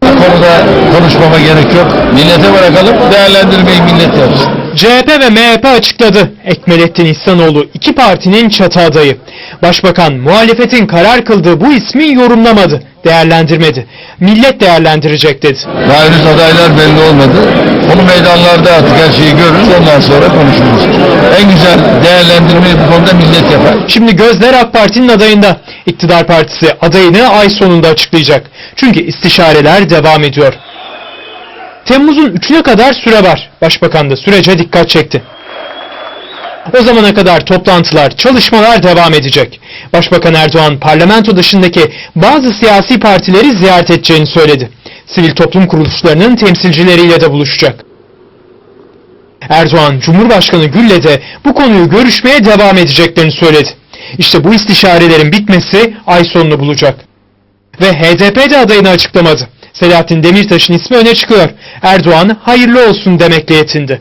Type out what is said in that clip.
Konuda konuşmama gerek yok. Millete bırakalım, değerlendirmeyi millet yapsın. CHP ve MHP açıkladı. Ekmelettin İhsanoğlu iki partinin çatı adayı. Başbakan muhalefetin karar kıldığı bu ismi yorumlamadı, değerlendirmedi. Millet değerlendirecek dedi. Daha henüz adaylar belli olmadı. Onu meydanlarda artık her şeyi görürüz, ondan sonra konuşuruz. En güzel değerlendirmeyi bu konuda millet yapar. Şimdi gözler AK Parti'nin adayında. İktidar Partisi adayını ay sonunda açıklayacak. Çünkü istişareler devam ediyor. Temmuz'un 3'üne kadar süre var. Başbakan da sürece dikkat çekti. O zamana kadar toplantılar, çalışmalar devam edecek. Başbakan Erdoğan parlamento dışındaki bazı siyasi partileri ziyaret edeceğini söyledi. Sivil toplum kuruluşlarının temsilcileriyle de buluşacak. Erdoğan, Cumhurbaşkanı Gül'le de bu konuyu görüşmeye devam edeceklerini söyledi. İşte bu istişarelerin bitmesi ay sonunu bulacak. Ve HDP de adayını açıklamadı. Selahattin Demirtaş'ın ismi öne çıkıyor. Erdoğan hayırlı olsun demekle yetindi.